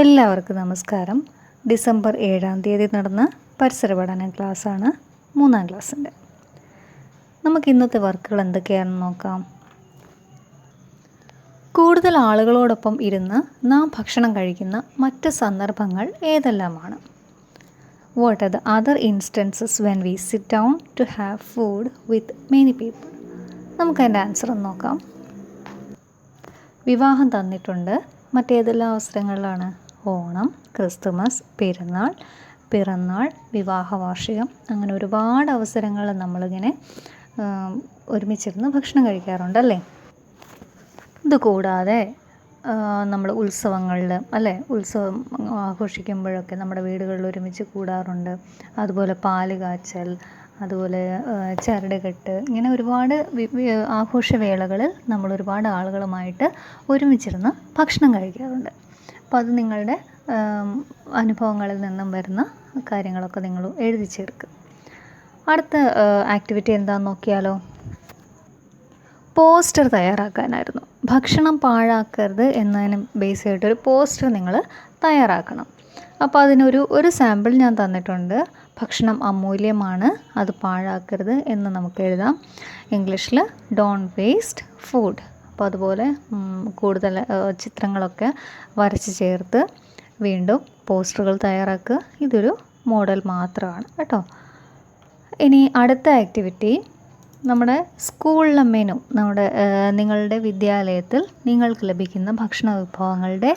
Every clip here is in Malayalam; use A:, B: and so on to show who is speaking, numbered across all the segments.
A: എല്ലാവർക്കും നമസ്കാരം. ഡിസംബർ ഏഴാം തീയതി നടന്ന പരിസര പഠന ക്ലാസ്സാണ് മൂന്നാം ക്ലാസ്സിന്റെ. നമുക്ക് ഇന്നത്തെ വർക്കുകൾ എന്തൊക്കെയാണെന്ന് നോക്കാം. കൂടുതൽ ആളുകളോടൊപ്പം ഇരുന്ന് നാം ഭക്ഷണം കഴിക്കുന്ന മറ്റ് സന്ദർഭങ്ങൾ ഏതെല്ലാമാണ്? What are the other instances when we sit down to have food with many people നമുക്ക് അതിന്റെ ആൻസർ ഒന്ന് നോക്കാം. വിവാഹം തന്നിട്ടുണ്ട്. മറ്റേതെല്ലാം അവസരങ്ങളിലാണ്? ഓണം ക്രിസ്തുമസ് പെരുന്നാൾ പിറന്നാൾ വിവാഹ വാർഷികം അങ്ങനെ ഒരുപാട് അവസരങ്ങൾ നമ്മളിങ്ങനെ ഒരുമിച്ചിരുന്ന് ഭക്ഷണം കഴിക്കാറുണ്ടല്ലേ? ഇത് കൂടാതെ നമ്മൾ ഉത്സവങ്ങളിൽ അല്ലേ? ഉത്സവം ആഘോഷിക്കുമ്പോഴൊക്കെ നമ്മുടെ വീടുകളിൽ ഒരുമിച്ച് കൂടാറുണ്ട്. അതുപോലെ പാൽ കാച്ചൽ അതുപോലെ ചരടുകെട്ട് ഇങ്ങനെ ഒരുപാട് ആഘോഷവേളകളിൽ നമ്മൾ ഒരുപാട് ആളുകളുമായിട്ട് ഒരുമിച്ചിരുന്ന് ഭക്ഷണം കഴിക്കാറുണ്ട്. അപ്പോൾ അത് നിങ്ങളുടെ അനുഭവങ്ങളിൽ നിന്നും വരുന്ന കാര്യങ്ങളൊക്കെ നിങ്ങൾ എഴുതി ചേർക്കുക അടുത്ത ആക്ടിവിറ്റി എന്താണെന്ന് നോക്കിയാലോ? പോസ്റ്റർ തയ്യാറാക്കാനായിരുന്നു. ഭക്ഷണം പാഴാക്കരുത് എന്നതിന് ബേസ് ചെയ്തിട്ടൊരു പോസ്റ്റർ നിങ്ങൾ തയ്യാറാക്കണം. അപ്പോൾ അതിനൊരു ഒരു സാമ്പിൾ ഞാൻ തന്നിട്ടുണ്ട്. ഭക്ഷണം അമൂല്യമാണ് അത് പാഴാക്കരുത് എന്ന് നമുക്ക് എഴുതാം. ഇംഗ്ലീഷിൽ ഡോൺ വേസ്റ്റ് ഫുഡ് അപ്പോൾ അതുപോലെ കൂടുതൽ ചിത്രങ്ങളൊക്കെ വരച്ച് ചേർത്ത് വീണ്ടും പോസ്റ്ററുകൾ തയ്യാറാക്കുക. ഇതൊരു മോഡൽ മാത്രമാണ് കേട്ടോ. ഇനി അടുത്ത ആക്ടിവിറ്റി നമ്മുടെ സ്കൂളിലെ മെനു നമ്മുടെ നിങ്ങളുടെ വിദ്യാലയത്തിൽ നിങ്ങൾക്ക് ലഭിക്കുന്ന ഭക്ഷണ വിഭവങ്ങളുടെ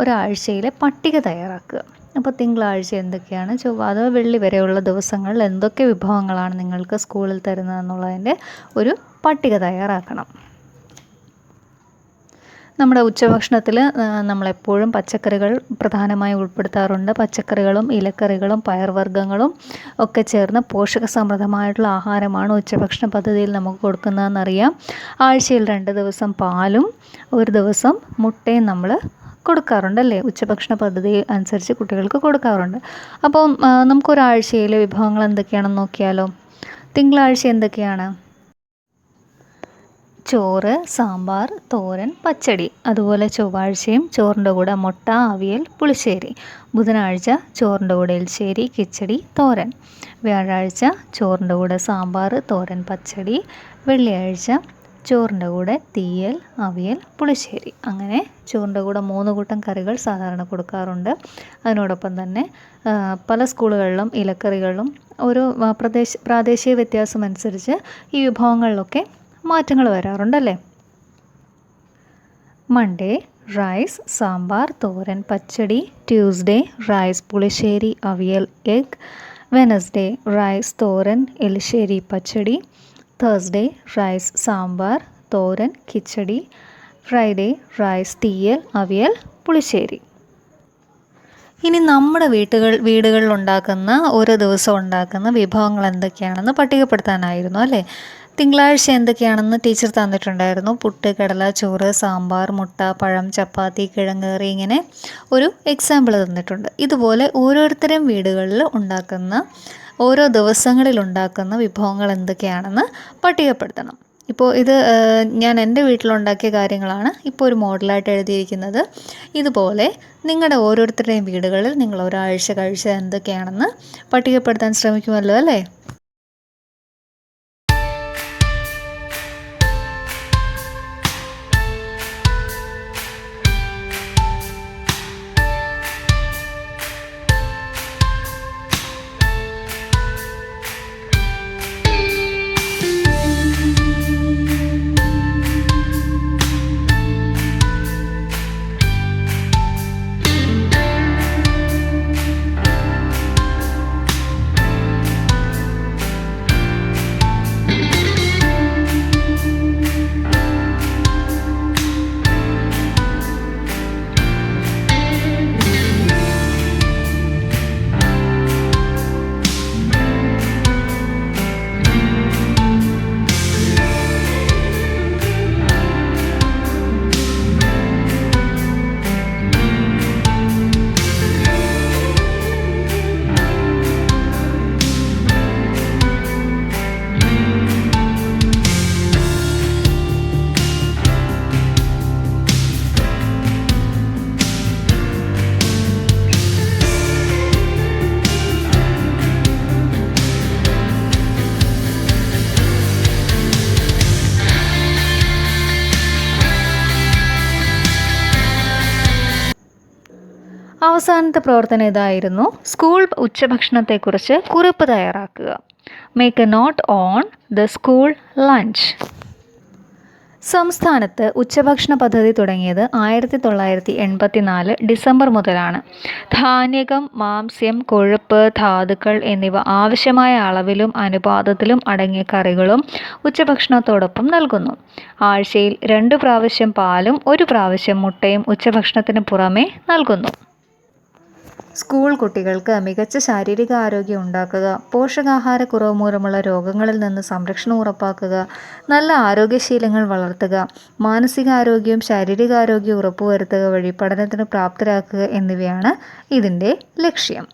A: ഒരാഴ്ചയിലെ പട്ടിക തയ്യാറാക്കുക. അപ്പോൾ തിങ്കളാഴ്ച എന്തൊക്കെയാണ് ചൊവ്വ അതോ വെള്ളി വരെയുള്ള ദിവസങ്ങളിൽ എന്തൊക്കെ വിഭവങ്ങളാണ് നിങ്ങൾക്ക് സ്കൂളിൽ തരുന്നതെന്നുള്ളതിന്റെ ഒരു പട്ടിക തയ്യാറാക്കണം. നമ്മുടെ ഉച്ചഭക്ഷണത്തിൽ നമ്മളെപ്പോഴും പച്ചക്കറികൾ പ്രധാനമായി ഉൾപ്പെടുത്താറുണ്ട്. പച്ചക്കറികളും ഇലക്കറികളും പയർവർഗങ്ങളും ഒക്കെ ചേർന്ന് പോഷകസമൃദ്ധമായിട്ടുള്ള ആഹാരമാണ് ഉച്ചഭക്ഷണ പദ്ധതിയിൽ നമുക്ക് കൊടുക്കുന്നതെന്നറിയാം. ആഴ്ചയിൽ രണ്ട് ദിവസം പാലും ഒരു ദിവസം മുട്ടയും നമ്മൾ കൊടുക്കാറുണ്ടല്ലേ ഉച്ചഭക്ഷണ പദ്ധതി അനുസരിച്ച് കുട്ടികൾക്ക് കൊടുക്കാറുണ്ട്. അപ്പം നമുക്കൊരാഴ്ചയിലെ വിഭവങ്ങൾ എന്തൊക്കെയാണെന്ന് നോക്കിയാലോ? തിങ്കളാഴ്ച എന്തൊക്കെയാണ്? ചോറ് സാമ്പാർ തോരൻ പച്ചടി. അതുപോലെ ചൊവ്വാഴ്ചയും ചോറിന്റെ കൂടെ മുട്ട അവിയൽ പുളിശ്ശേരി. ബുധനാഴ്ച ചോറിന്റെ കൂടെ എൽശ്ശേരി കിച്ചടി തോരൻ. വ്യാഴാഴ്ച ചോറിന്റെ കൂടെ സാമ്പാർ തോരൻ പച്ചടി. വെള്ളിയാഴ്ച ചോറിന്റെ കൂടെ തീയൽ അവിയൽ പുളിശ്ശേരി. അങ്ങനെ ചോറിന്റെ കൂടെ മൂന്ന് കൂട്ടം കറികൾ സാധാരണ കൊടുക്കാറുണ്ട്. അതിനോടൊപ്പം തന്നെ പല സ്കൂളുകളിലും ഇലക്കറികളിലും ഒരു പ്രദേശ പ്രാദേശിക വ്യത്യാസം അനുസരിച്ച് ഈ വിഭവങ്ങളിലൊക്കെ മാറ്റങ്ങൾ വരാറുണ്ടല്ലേ? മൺഡേ റൈസ് സാമ്പാർ തോരൻ പച്ചടി ട്യൂസ്ഡേ റൈസ് പുളിശ്ശേരി അവിയൽ എഗ് വെനസ്ഡേ റൈസ് തോരൻ എലിശ്ശേരി പച്ചടി തേഴ്സ്ഡേ റൈസ് സാമ്പാർ തോരൻ കിച്ചടി ഫ്രൈഡേ റൈസ് തീയൽ അവിയൽ പുളിശ്ശേരി. ഇനി നമ്മുടെ വീട്ടുകൾ വീടുകളിൽ ഉണ്ടാക്കുന്ന ഓരോ ദിവസം ഉണ്ടാക്കുന്ന വിഭവങ്ങൾ എന്തൊക്കെയാണെന്ന് പട്ടികപ്പെടുത്താനായിരുന്നു അല്ലേ? തിങ്കളാഴ്ച എന്തൊക്കെയാണെന്ന് ടീച്ചർ തന്നിട്ടുണ്ടായിരുന്നു. പുട്ട് കടല ചോറ് സാമ്പാർ മുട്ട പഴം ചപ്പാത്തി കിഴങ്ങേറി ഇങ്ങനെ ഒരു എക്സാമ്പിൾ തന്നിട്ടുണ്ട്. ഇതുപോലെ ഓരോരുത്തരും വീടുകളിൽ ഉണ്ടാക്കുന്ന ഓരോ ദിവസങ്ങളിൽ ഉണ്ടാക്കുന്ന വിഭവങ്ങൾ എന്തൊക്കെയാണെന്ന് പട്ടികപ്പെടുത്തണം. ഇപ്പോൾ ഇത് ഞാൻ എന്റെ വീട്ടിലുണ്ടാക്കിയ കാര്യങ്ങളാണ് ഇപ്പോൾ ഒരു മോഡലായിട്ട് എഴുതിയിരിക്കുന്നത്. ഇതുപോലെ നിങ്ങളുടെ ഓരോരുത്തരുടെയും വീടുകളിൽ നിങ്ങൾ ഒരാഴ്ച കഴിച്ചത് എന്തൊക്കെയാണെന്ന് പട്ടികപ്പെടുത്താൻ ശ്രമിക്കുമല്ലോ അല്ലേ? അവസാനത്തെ പ്രവർത്തനം ഇതായിരുന്നു. സ്കൂൾ ഉച്ചഭക്ഷണത്തെക്കുറിച്ച് കുറിപ്പ് തയ്യാറാക്കുക. Make a note on the school lunch സംസ്ഥാനത്ത് ഉച്ചഭക്ഷണ പദ്ധതി തുടങ്ങിയത് ആയിരത്തി തൊള്ളായിരത്തി എൺപത്തി നാല് ഡിസംബർ മുതലാണ്. ധാന്യകം മാംസ്യം കൊഴുപ്പ് ധാതുക്കൾ എന്നിവ ആവശ്യമായ അളവിലും അനുപാതത്തിലും അടങ്ങിയ കറികളും ഉച്ചഭക്ഷണത്തോടൊപ്പം നൽകുന്നു. ആഴ്ചയിൽ രണ്ട് പ്രാവശ്യം പാലും ഒരു പ്രാവശ്യം മുട്ടയും ഉച്ചഭക്ഷണത്തിന് പുറമേ നൽകുന്നു. സ്കൂൾ കുട്ടികൾക്ക് മികച്ച ശാരീരിക ആരോഗ്യം ഉണ്ടാക്കുക പോഷകാഹാരക്കുറവ് മൂലമുള്ള രോഗങ്ങളിൽ നിന്ന് സംരക്ഷണം ഉറപ്പാക്കുക നല്ല ആരോഗ്യശീലങ്ങൾ വളർത്തുക മാനസികാരോഗ്യവും ശാരീരികാരോഗ്യവും ഉറപ്പുവരുത്തുക വഴി പഠനത്തിന് പ്രാപ്തരാക്കുക എന്നിവയാണ് ഇതിന്റെ ലക്ഷ്യം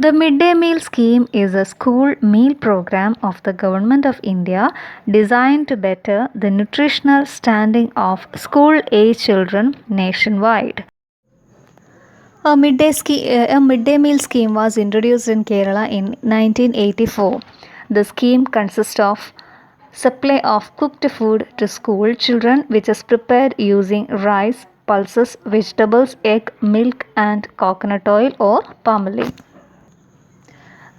A: the midday midday scheme is a school meal programme of of the of India India to better better nutritional nutritional of school age age nation nationwide. A midday, uh, a midday meal scheme was introduced in Kerala in 1984. The scheme consists of supply of cooked food to school children which is prepared using rice, pulses, vegetables, egg, milk and coconut oil or palm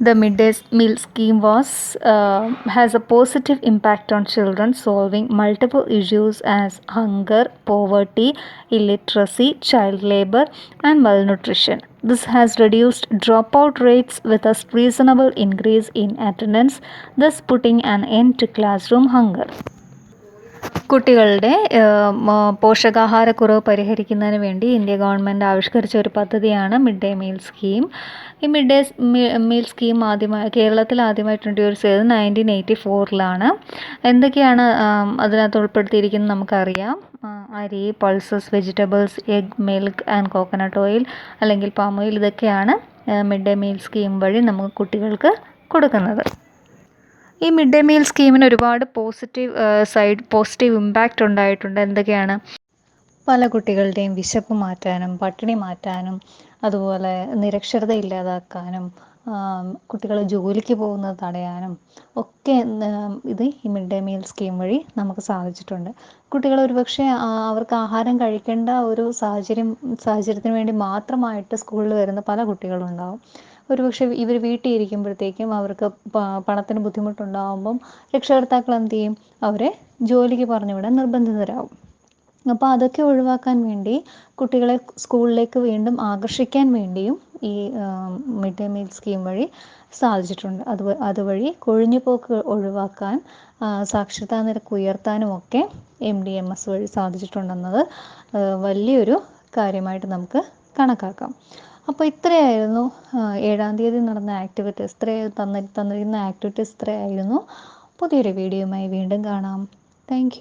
A: the midday meal scheme was uh, has a positive impact on children solving multiple issues as hunger poverty illiteracy child labor and malnutrition. This has reduced dropout rates with a reasonable increase in attendance thus putting an end to classroom hunger കുട്ടികളുടെ പോഷകാഹാരക്കുറവ് പരിഹരിക്കുന്നതിന് വേണ്ടി ഇന്ത്യ ഗവൺമെന്റ് ആവിഷ്കരിച്ച ഒരു പദ്ധതിയാണ് മിഡ് ഡേ മീൽ സ്കീം. ഈ മിഡ് ഡേ മീൽ സ്കീം ആദ്യമായി കേരളത്തിൽ ആദ്യമായി ഇൻട്രൊഡ്യൂസ് ചെയ്തത് നയന്റീൻ എയ്റ്റി ഫോറിലാണ്. എന്തൊക്കെയാണ് അതിനകത്ത് ഉൾപ്പെടുത്തിയിരിക്കുന്നത് നമുക്കറിയാം. അരി pulses vegetables egg milk and coconut oil അല്ലെങ്കിൽ പാമോയിൽ ഇതൊക്കെയാണ് മിഡ് ഡേ മീൽ സ്കീം വഴി നമുക്ക് കുട്ടികൾക്ക് കൊടുക്കുന്നത്. ഈ മിഡ് ഡേ മീൽ സ്കീമിന് ഒരുപാട് പോസിറ്റീവ് സൈഡ് പോസിറ്റീവ് ഇമ്പാക്റ്റ് ഉണ്ടായിട്ടുണ്ട്. എന്തൊക്കെയാണ്? പല കുട്ടികളുടെയും വിശപ്പ് മാറ്റാനും പട്ടിണി മാറ്റാനും അതുപോലെ നിരക്ഷരത ഇല്ലാതാക്കാനും കുട്ടികൾ ജോലിക്ക് പോകുന്നത് തടയാനും ഒക്കെ ഇത് ഈ മിഡ് ഡേ മീൽ സ്കീം വഴി നമുക്ക് സാധിച്ചിട്ടുണ്ട്. കുട്ടികൾ ഒരുപക്ഷെ അവർക്ക് ആഹാരം കഴിക്കേണ്ട ഒരു സാഹചര്യം സാഹചര്യത്തിന് വേണ്ടി മാത്രമായിട്ട് സ്കൂളിൽ വരുന്ന പല കുട്ടികളും ഉണ്ടാവും ഒരുപക്ഷെ ഇവർ വീട്ടിൽ ഇരിക്കുമ്പോഴത്തേക്കും അവർക്ക് പണത്തിന് ബുദ്ധിമുട്ടുണ്ടാകുമ്പം രക്ഷകർത്താക്കൾ എന്ത് ചെയ്യും? അവരെ ജോലിക്ക് പറഞ്ഞു വിടാൻ നിർബന്ധിതരാകും. അപ്പോൾ അതൊക്കെ ഒഴിവാക്കാൻ വേണ്ടി കുട്ടികളെ സ്കൂളിലേക്ക് വീണ്ടും ആകർഷിക്കാൻ വേണ്ടിയും ഈ മിഡ് ഡേ മീൽ സ്കീം വഴി സാധിച്ചിട്ടുണ്ട്. അത് അതുവഴി കൊഴിഞ്ഞുപോക്ക് ഒഴിവാക്കാൻ സാക്ഷരതാ നിരക്ക് ഉയർത്താനും ഒക്കെ എം ഡി എം എസ് വഴി സാധിച്ചിട്ടുണ്ടെന്നത് വലിയൊരു കാര്യമായിട്ട് നമുക്ക് കണക്കാക്കാം. അപ്പോൾ ഇത്രയായിരുന്നു. ഏഴാം തീയതി നടന്ന ആക്ടിവിറ്റീസ് ഇത്ര തന്നി തന്നിരിക്കുന്ന ആക്ടിവിറ്റീസ് ഇത്രയായിരുന്നു. പുതിയൊരു വീഡിയോയുമായി വീണ്ടും കാണാം. താങ്ക്